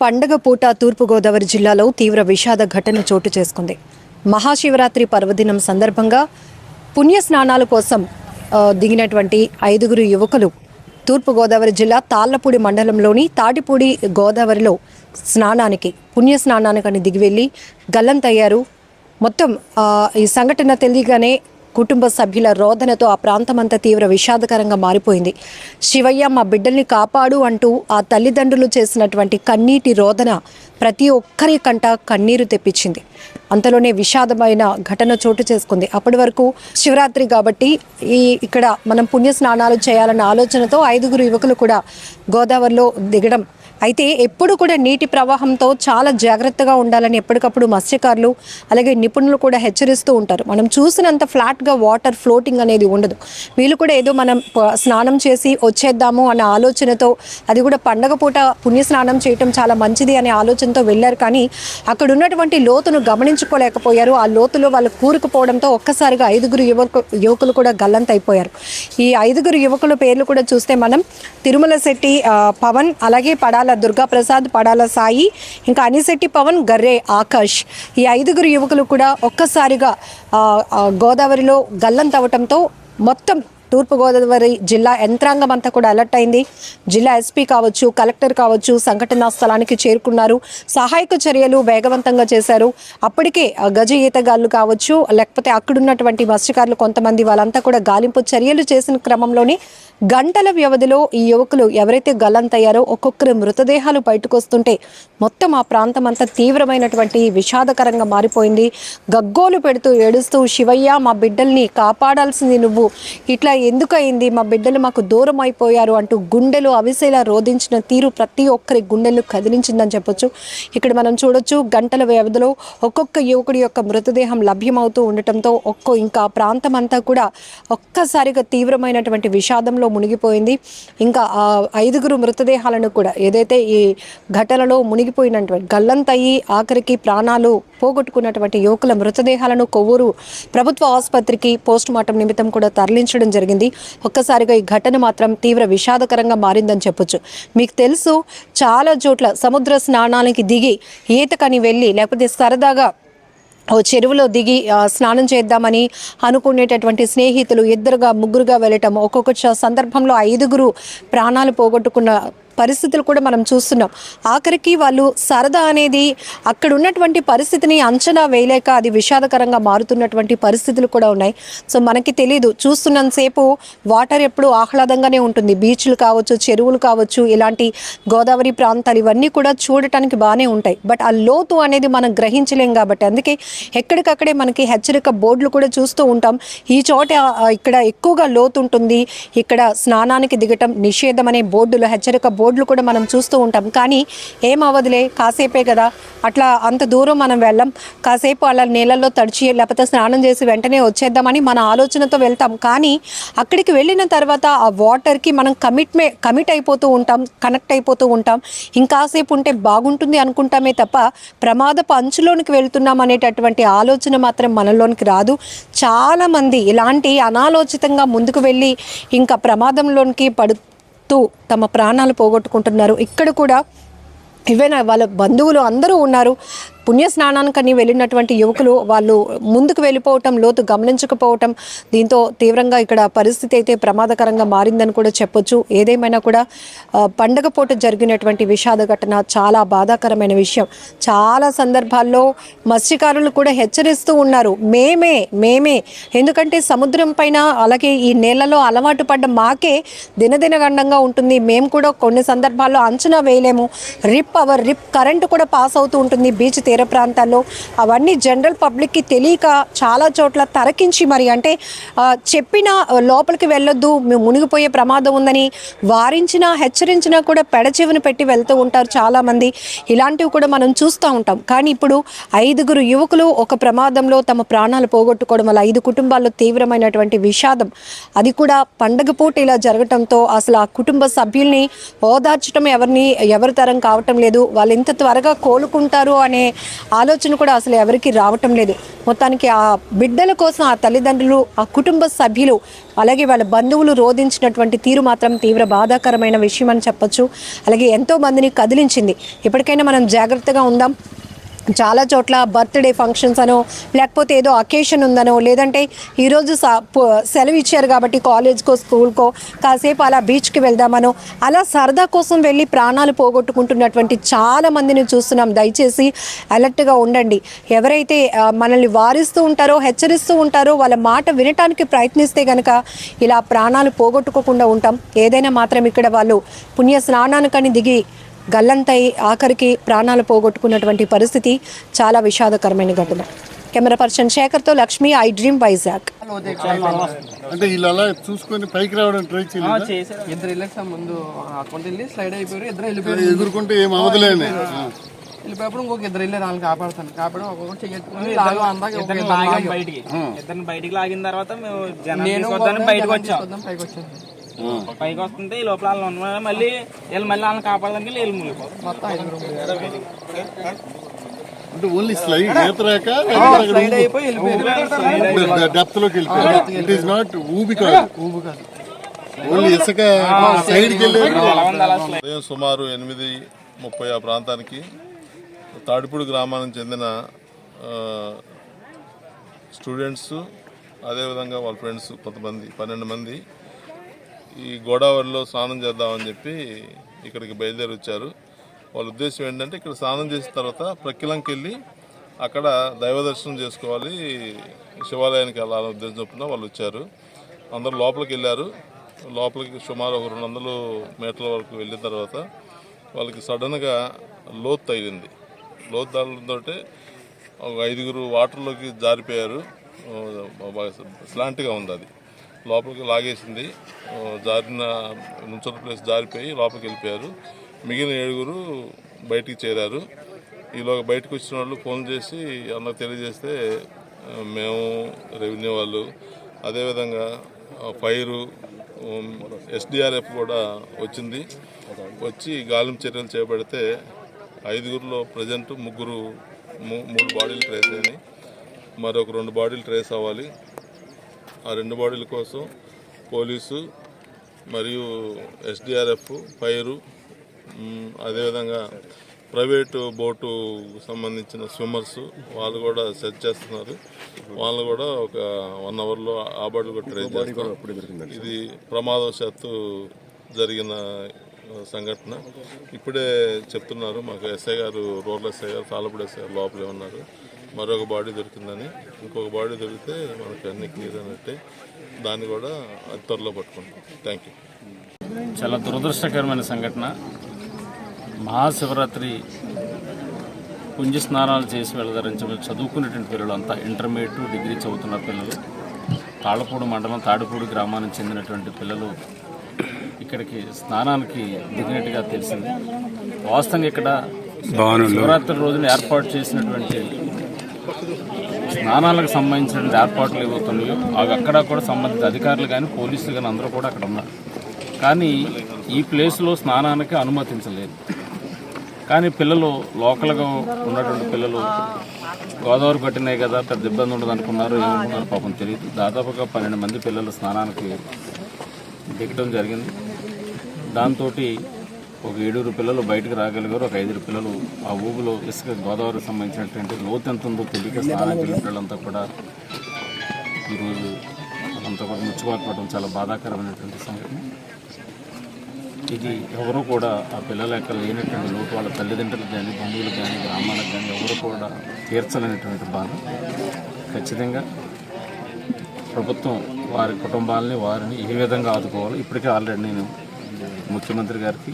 పండగ పూట తూర్పుగోదావరి జిల్లాలో తీవ్ర విషాద ఘటన చోటు చేసుకుంది. మహాశివరాత్రి పర్వదినం సందర్భంగా పుణ్య స్నానాల కోసం దిగినటువంటి ఐదుగురు యువకులు తూర్పుగోదావరి జిల్లా తాళ్ళపూడి మండలంలోని తాటిపూడి గోదావరిలో స్నానానికి పుణ్య స్నానానికని దిగి వెళ్ళి గల్లంతయ్యారు. మొత్తం ఈ సంఘటన తెలియగానే కుటుంబ సభ్యుల రోదనతో ఆ ప్రాంతమంతా తీవ్ర విషాదకరంగా మారిపోయింది. శివయ్య మా బిడ్డల్ని కాపాడు అంటూ ఆ తల్లిదండ్రులు చేసినటువంటి కన్నీటి రోదన ప్రతి ఒక్కరి కంట కన్నీరు తెప్పించింది. అంతలోనే విషాదమైన ఘటన చోటు చేసుకుంది. అప్పటి వరకు శివరాత్రి కాబట్టి ఈ ఇక్కడ మనం పుణ్య స్నానాలు చేయాలన్న ఆలోచనతో ఐదుగురు యువకులు కూడా గోదావరిలో దిగడం అయితే ఎప్పుడు కూడా నీటి ప్రవాహంతో చాలా జాగ్రత్తగా ఉండాలని ఎప్పటికప్పుడు మత్స్యకారులు అలాగే నిపుణులు కూడా హెచ్చరిస్తూ ఉంటారు. మనం చూసినంత ఫ్లాట్గా వాటర్ ఫ్లోటింగ్ అనేది ఉండదు. వీళ్ళు కూడా ఏదో మనం స్నానం చేసి వచ్చేద్దాము అన్న ఆలోచనతో అది కూడా పండగ పూట పుణ్య స్నానం చేయటం చాలా మంచిది అనే ఆలోచనతో వెళ్ళారు. కానీ అక్కడ ఉన్నటువంటి లోతును గమనించుకోలేకపోయారు. ఆ లోతులో వాళ్ళు కూరుకుపోవడంతో ఒక్కసారిగా ఐదుగురు యువకు యువకులు కూడా గల్లంతైపోయారు. ఈ ఐదుగురు యువకుల పేర్లు కూడా చూస్తే మనం తిరుమల శెట్టి పవన్ అలాగే పడాల దుర్గాప్రసాద్ పడాల సాయి ఇంకా అనిశెట్టి పవన్ గర్రే ఆకాష్. ఈ ఐదుగురు యువకులు కూడా ఒక్కసారిగా గోదావరిలో గల్లం తవ్వటంతో మొత్తం తూర్పుగోదావరి జిల్లా యంత్రాంగం అంతా కూడా అలర్ట్ అయింది. జిల్లా ఎస్పీ కావచ్చు కలెక్టర్ కావచ్చు సంఘటనా స్థలానికి చేరుకున్నారు. సహాయక చర్యలు వేగవంతంగా చేశారు. అప్పటికే గజ ఈతగాళ్ళు కావచ్చు లేకపోతే అక్కడున్నటువంటి మత్స్యకారులు కొంతమంది వాళ్ళంతా కూడా గాలింపు చర్యలు చేసిన క్రమంలోనే గంటల వ్యవధిలో ఈ యువకులు ఎవరైతే గల్లంతయ్యారో ఒక్కొక్కరు మృతదేహాలు బయటకొస్తుంటే మొత్తం ఆ ప్రాంతం అంతా తీవ్రమైనటువంటి విషాదకరంగా మారిపోయింది. గగ్గోలు పెడుతూ ఏడుస్తూ శివయ్య మా బిడ్డల్ని కాపాడాల్సింది నువ్వు. ఇట్లా ఎందుకయింది? మా బిడ్డలు మాకు దూరం అయిపోయారు అంటూ గుండెలు అవిసేలా రోధించిన తీరు ప్రతి ఒక్కరి గుండెలు కదిలించిందని చెప్పొచ్చు. ఇక్కడ మనం చూడొచ్చు గంటల వ్యవధిలో ఒక్కొక్క యువకుడి యొక్క మృతదేహం లభ్యమవుతూ ఉండటంతో ఒక్కో ఇంకా ప్రాంతం అంతా కూడా ఒక్కసారిగా తీవ్రమైనటువంటి విషాదంలో మునిగిపోయింది. ఇంకా ఆ ఐదుగురు మృతదేహాలను కూడా ఏదైతే ఈ ఘటనలో మునిగిపోయినటువంటి గల్లంతయ్యి ఆఖరికి ప్రాణాలు పోగొట్టుకున్నటువంటి యువకుల మృతదేహాలను కొవ్వూరు ప్రభుత్వ ఆసుపత్రికి పోస్ట్ మార్టం నిమిత్తం కూడా తరలించడం జరిగింది. ఒక్కసారిగా ఈ ఘటన మాత్రం తీవ్ర విషాదకరంగా మారిందని చెప్పొచ్చు. మీకు తెలుసు చాలా చోట్ల సముద్ర స్నానానికి దిగి ఈతకని వెళ్ళి లేకపోతే సరదాగా ఓ చెరువులో దిగి స్నానం చేద్దామని అనుకునేటటువంటి స్నేహితులు ఇద్దరుగా ముగ్గురుగా వెళ్ళటం ఒక్కొక్క సందర్భంలో ఐదుగురు ప్రాణాలు పోగొట్టుకున్న పరిస్థితులు కూడా మనం చూస్తున్నాం. ఆఖరికి వాళ్ళు సరదా అనేది అక్కడ ఉన్నటువంటి పరిస్థితిని అంచనా వేయలేక అది విషాదకరంగా మారుతున్నటువంటి పరిస్థితులు కూడా ఉన్నాయి. సో మనకి తెలియదు చూస్తున్నంతసేపు వాటర్ ఎప్పుడు ఆహ్లాదంగానే ఉంటుంది. బీచ్లు కావచ్చు చెరువులు కావచ్చు ఇలాంటి గోదావరి ప్రాంతాలు ఇవన్నీ కూడా చూడటానికి బాగానే ఉంటాయి. బట్ ఆ లోతు అనేది మనం గ్రహించలేం కాబట్టి అందుకే ఎక్కడికక్కడే మనకి హెచ్చరిక బోర్డులు కూడా చూస్తూ ఉంటాం. ఈ చోట ఇక్కడ ఎక్కువగా లోతు ఉంటుంది. ఇక్కడ స్నానానికి దిగటం నిషేధం అనే బోర్డులు హెచ్చరిక రోడ్లు కూడా మనం చూస్తూ ఉంటాం. కానీ ఏం అవ్వదులే కాసేపే కదా. అట్లా అంత దూరం మనం వెళ్ళం. కాసేపు అలా నీళ్ళల్లో తడిచి లేకపోతే స్నానం చేసి వెంటనే వచ్చేద్దామని మన ఆలోచనతో వెళ్తాం. కానీ అక్కడికి వెళ్ళిన తర్వాత ఆ వాటర్కి మనం కమిట్మే కమిట్ అయిపోతూ ఉంటాం కనెక్ట్ అయిపోతూ ఉంటాం. ఇంకాసేపు ఉంటే బాగుంటుంది అనుకుంటామే తప్ప ప్రమాదపు అంచులోనికి వెళ్తున్నాం అనేటటువంటి ఆలోచన మాత్రం మనలోనికి రాదు. చాలామంది ఇలాంటి అనాలోచితంగా ముందుకు వెళ్ళి ఇంకా ప్రమాదంలోనికి పడు చెప్తూ తమ ప్రాణాలు పోగొట్టుకుంటున్నారు. ఇక్కడ కూడా ఈవెన్ వాళ్ళ బంధువులు అందరూ ఉన్నారు. పుణ్యస్నానానికని వెళ్ళినటువంటి యువకులు వాళ్ళు ముందుకు వెళ్ళిపోవటం లోతు గమనించకపోవటం దీంతో తీవ్రంగా ఇక్కడ పరిస్థితి అయితే ప్రమాదకరంగా మారిందని కూడా చెప్పొచ్చు. ఏదేమైనా కూడా పండగ పూట జరిగినటువంటి విషాద ఘటన చాలా బాధాకరమైన విషయం. చాలా సందర్భాల్లో మత్స్యకారులు కూడా హెచ్చరిస్తూ ఉన్నారు మేమే మేమే. ఎందుకంటే సముద్రం పైన అలాగే ఈ నేలలో అలవాటు పడ్డ మాకే దినదినగండంగా ఉంటుంది. మేము కూడా కొన్ని సందర్భాల్లో అంచనా వేయలేము. రిప్ అవర్ రిప్ కరెంట్ కూడా పాస్ అవుతూ ఉంటుంది. బీచ్ తీర ప్రాంతాల్లో అవన్నీ జనరల్ పబ్లిక్కి తెలియక చాలా చోట్ల తరకించి మరి అంటే చెప్పిన లోపలికి వెళ్ళొద్దు మునిగిపోయే ప్రమాదం ఉందని వారించినా హెచ్చరించినా కూడా పెడచెవిని పెట్టి వెళ్తూ ఉంటారు చాలామంది. ఇలాంటివి కూడా మనం చూస్తూ ఉంటాం. కానీ ఇప్పుడు ఐదుగురు యువకులు ఒక ప్రమాదంలో తమ ప్రాణాలు పోగొట్టుకోవడం వల్ల ఐదు కుటుంబాల్లో తీవ్రమైనటువంటి విషాదం. అది కూడా పండగ పూట ఇలా జరగటంతో అసలు ఆ కుటుంబ సభ్యుల్ని ఓదార్చడం ఎవరిని ఎవరి తరం కావటం లేదు. వాళ్ళు ఇంత త్వరగా కోలుకుంటారు అనే ఆలోచన కూడా అసలు ఎవరికి రావటం లేదు. మొత్తానికి ఆ బిడ్డల కోసం ఆ తల్లిదండ్రులు ఆ కుటుంబ సభ్యులు అలాగే వాళ్ళ బంధువులు రోధించినటువంటి తీరు మాత్రం తీవ్ర బాధాకరమైన విషయం అని చెప్పొచ్చు. అలాగే ఎంతో మందిని కదిలించింది. ఇప్పటికైనా మనం జాగ్రత్తగా ఉందాం. చాలా చోట్ల బర్త్డే ఫంక్షన్స్ అనో లేకపోతే ఏదో అకేషన్ ఉందనో లేదంటే ఈరోజు స- సెలవు ఇచ్చారు కాబట్టి కాలేజ్కో స్కూల్కో కాసేపు అలా బీచ్కి వెళ్దామనో అలా సరదా కోసం వెళ్ళి ప్రాణాలు పోగొట్టుకుంటున్నటువంటి చాలా మందిని చూస్తున్నాం. దయచేసి అలర్ట్గా ఉండండి. ఎవరైతే మనల్ని వారిస్తూ ఉంటారో హెచ్చరిస్తూ ఉంటారో వాళ్ళ మాట వినటానికి ప్రయత్నిస్తే కనుక ఇలా ప్రాణాలు పోగొట్టుకోకుండా ఉంటాం. ఏదైనా మాత్రం ఇక్కడ వాళ్ళు పుణ్య స్నానానికని దిగి గల్లంతై ఆఖరికి ప్రాణాలు పోగొట్టుకున్నటువంటి పరిస్థితి చాలా విషాదకరమైన ఘటన. కెమెరా పర్సన్ శేఖర్తో లక్ష్మి ఐ డ్రీమ్ వైజాగ్. అంటే వీళ్ళు చూసుకొని పైకి రావడం ట్రై ఇద్దరు వెళ్ళాక ముందు అకౌంట్ వెళ్ళి స్లైడ్ అయిపోయారు. ఇద్దరు వెళ్ళిపోయారు. ఏం వెళ్ళిపోయినప్పుడు ఇంకొక ఇద్దరు వెళ్ళారు. వాళ్ళని కాపాడుతాను. కాపాడు ఒక్కొక్కటి చెయ్యట్టుకుని లాగా అందాక ఒక ఇద్దరిని ఇద్దరు లాగాం లాగాం. బయటికి. ఇద్దరిని బయటికి లాగిన తర్వాత మేము జనం బయటకు వచ్చాం. పైకి పైకి వస్తుంటే ఈ లోపల వాళ్ళు ఉన్నారు మళ్ళీ వీళ్ళు మళ్ళీ వాళ్ళని కాపాడడానికి వీళ్ళు మునిగిపోతారు మొత్తం అంటే ఓన్లీ స్లైడ్ అయిపోయి వెళ్ళిపోయారు డెప్త్లోకి వెళ్ళిపోయారు. ఇట్ ఈస్ నాట్ ఊబి కాదు. ఊబు కాదు. ఓన్లీ ఇసుక ఉదయం సుమారు ఎనిమిది ముప్పై ఆ ప్రాంతానికి తాడిపూడి గ్రామానికి చెందిన స్టూడెంట్స్ అదేవిధంగా వాళ్ళ ఫ్రెండ్స్ కొంతమంది పన్నెండు మంది ఈ గోదావరిలో స్నానం చేద్దామని చెప్పి ఇక్కడికి బయలుదేరి వచ్చారు వాళ్ళ ఉద్దేశం ఏంటంటే ఇక్కడ స్నానం చేసిన తర్వాత ప్రక్కిలంకి వెళ్ళి అక్కడ దైవ దర్శనం చేసుకోవాలి శివాలయానికి వెళ్ళాలని ఉద్దేశం చొప్పున వాళ్ళు వచ్చారు. అందరూ లోపలికి వెళ్ళారు. లోపలికి సుమారు ఒక రెండు వందలు మీటర్ల వరకు వెళ్ళిన తర్వాత వాళ్ళకి సడన్గా లోత్ తగిలింది. లోతు తగలంతో ఒక ఐదుగురు వాటర్లోకి జారిపోయారు. స్లాంట్గా ఉంది అది. లోపలికి లాగేసింది. జారిన నుంచున్న ప్లేస్ జారిపోయి లోపలికి వెళ్ళిపోయారు. మిగిలిన ఏడుగురు బయటికి చేరారు. ఈలోగా బయటకు వచ్చిన వాళ్ళు ఫోన్ చేసి అన్న తెలియజేస్తే మేము రెవెన్యూ వాళ్ళు అదేవిధంగా ఫైరు ఎస్డిఆర్ఎఫ్ కూడా వచ్చింది. వచ్చి గాలింపు చర్యలు చేపడితే ఐదుగురిలో ప్రజెంట్ ముగ్గురు మూ- మూడు బాడీలు ట్రేస్ అయినాయి. మరొక రెండు బాడీలు ట్రేస్ అవ్వాలి. ఆ రెండు బాడీల కోసం పోలీసు మరియు ఎస్డిఆర్ఎఫ్ ఫైరు అదేవిధంగా ప్రైవేటు బోటు సంబంధించిన స్విమ్మర్స్ వాళ్ళు కూడా సెట్ చేస్తున్నారు. వాళ్ళు కూడా ఒక వన్ అవర్లో ఆ బాడీ కూడా ట్రై చేస్తారు ఇది ప్రమాదవశాత్తు జరిగిన సంఘటన. ఇప్పుడే చెప్తున్నారు మాకు ఎస్ఐ గారు రూరల్ ఎస్ఐ గారు తాళపూడి ఎస్ఐ గారు లోపలే ఉన్నారు. మరొక బాడీ దొరికిందని ఇంకొక బాడీ దొరికితే మనకి అన్ని క్లియర్ అన్నట్టే దాన్ని కూడా అతి త్వరలో పట్టుకుంటాం. థ్యాంక్ యూ చాలా దురదృష్టకరమైన సంఘటన. మహాశివరాత్రి పుంజ స్నానాలు చేసి వెళదారని చెప్పి చదువుకునేటువంటి పిల్లలు అంతా ఇంటర్మీడియట్ డిగ్రీ చదువుతున్న పిల్లలు. తాళపూడి మండలం తాడిపూడి గ్రామానికి చెందినటువంటి పిల్లలు ఇక్కడికి స్నానానికి దిగినట్టుగా తెలిసింది. వాస్తవంగా ఇక్కడ శివరాత్రి రోజున ఏర్పాటు చేసినటువంటి స్నానాలకు సంబంధించిన ఏర్పాట్లు ఏవవుతున్నాయో అవి అక్కడ కూడా సంబంధిత అధికారులు కానీ పోలీసులు కానీ అందరూ కూడా అక్కడ ఉన్నారు. కానీ ఈ ప్లేస్లో స్నానానికి అనుమతించలేదు. కానీ పిల్లలు లోకల్గా ఉన్నటువంటి పిల్లలు గోదావరి పట్టినాయి కదా పెద్ద ఇబ్బంది ఉండదు అనుకున్నారు ఏమనుకున్నారు పాపం తెలియదు దాదాపుగా పన్నెండు మంది పిల్లలు స్నానానికి దిగడం జరిగింది. దాంతో ఒక ఏడుగురు పిల్లలు బయటకు రాగలిగారు. ఒక ఐదుగురు పిల్లలు ఆ ఊబులో ఇసుక గోదావరికి సంబంధించినటువంటి లోతు ఎంత ఉందో తెలియక వెళ్ళిన పిల్లలంతా కూడా ఈరోజు అంతా కూడా ముచ్చిపోకపోవడం చాలా బాధాకరమైనటువంటి సంఘటన. ఇది ఎవరు కూడా ఆ పిల్లల యొక్క లేనటువంటి లోటు వాళ్ళ తల్లిదండ్రులకు కానీ బంధువులకు కానీ గ్రామాలకు కానీ ఎవరు కూడా తీర్చలేనటువంటి బాధ. ఖచ్చితంగా ప్రభుత్వం వారి కుటుంబాలని వారిని ఏ విధంగా ఆదుకోవాలి ఇప్పటికే ఆల్రెడీ నేను ముఖ్యమంత్రి గారికి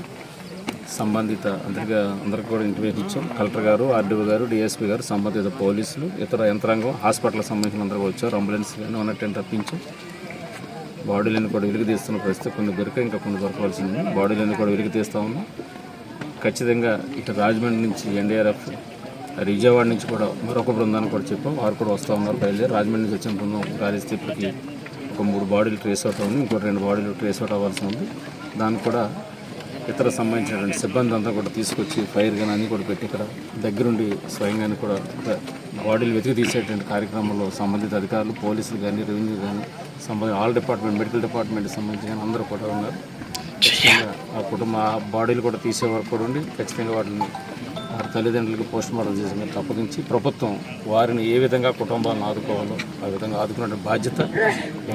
సంబంధిత అందరిగా అందరికి కూడా ఇంటిమేషన్ ఇచ్చాం. కలెక్టర్ గారు ఆర్డీఓ గారు డిఎస్పీ గారు సంబంధిత పోలీసులు ఇతర యంత్రాంగం హాస్పిటల్కి సంబంధించిన అందరూ వచ్చారు. అంబులెన్స్ కానీ ఉన్నట్టు రప్పించాం బాడీలను కూడా వెలుగు తీస్తున్న పరిస్థితి కొన్ని దొరిక ఇంకా కొన్ని దొరకవలసింది. బాడీలను కూడా వెలుగు తీస్తూ ఉన్నాం ఖచ్చితంగా ఇటు రాజమండ్రి నుంచి ఎన్డీఆర్ఎఫ్ విజయవాడ నుంచి కూడా మరొక బృందాన్ని కూడా చెప్పాం. వారు కూడా వస్తూ ఉన్నారు బయలుదేరి. రాజమండ్రి నుంచి వచ్చిన బృందం గాలిస్తే ఇప్పటికి ఒక మూడు బాడీలు ట్రేస్ అవుట్ ఉంది ఇంకో రెండు బాడీలు ట్రేస్ అవుట్ అవ్వాల్సి ఉంది. దానికి కూడా ఇతర సంబంధించినటువంటి సిబ్బంది అంతా కూడా తీసుకొచ్చి ఫైర్ కానీ అన్నీ కూడా పెట్టి ఇక్కడ దగ్గరుండి స్వయంగానే కూడా బాడీలు వెతికి తీసేటువంటి కార్యక్రమంలో సంబంధిత అధికారులు పోలీసులు కానీ రెవెన్యూ కానీ సంబంధించి ఆల్ డిపార్ట్మెంట్ మెడికల్ డిపార్ట్మెంట్ సంబంధించి కానీ అందరూ కూడా ఉన్నారు. ఖచ్చితంగా ఆ కుటుంబ ఆ బాడీలు కూడా తీసే వరకు కూడా ఉండి ఖచ్చితంగా వాటిని వారి తల్లిదండ్రులకు పోస్ట్ మార్టం చేసి మీద అప్పగించి ప్రభుత్వం వారిని ఏ విధంగా కుటుంబాలను ఆదుకోవాలో ఆ విధంగా ఆదుకునే బాధ్యత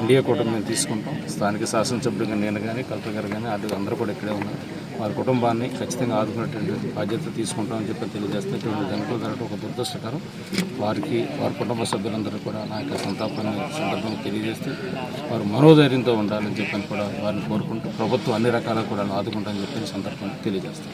ఎన్డీఏ కుటుంబం తీసుకుంటాం. స్థానిక శాసనసభ్యులుగా నేను కానీ కలెక్టర్ గారు కానీ అటు అందరూ కూడా ఇక్కడే ఉన్నారు. వారి కుటుంబాన్ని ఖచ్చితంగా ఆదుకునేటువంటి బాధ్యత తీసుకుంటామని చెప్పి తెలియజేస్తే ఇటువంటి జనకులు జరగడం ఒక దురదృష్టకరం. వారికి వారి కుటుంబ సభ్యులందరూ కూడా నా యొక్క సంతాపాన్ని సందర్భంగా తెలియజేస్తే వారు మనోధైర్యంతో ఉండాలని చెప్పని కూడా వారిని కోరుకుంటూ ప్రభుత్వం అన్ని రకాలుగా కూడా ఆదుకుంటామని చెప్పి సందర్భం సందర్భంగా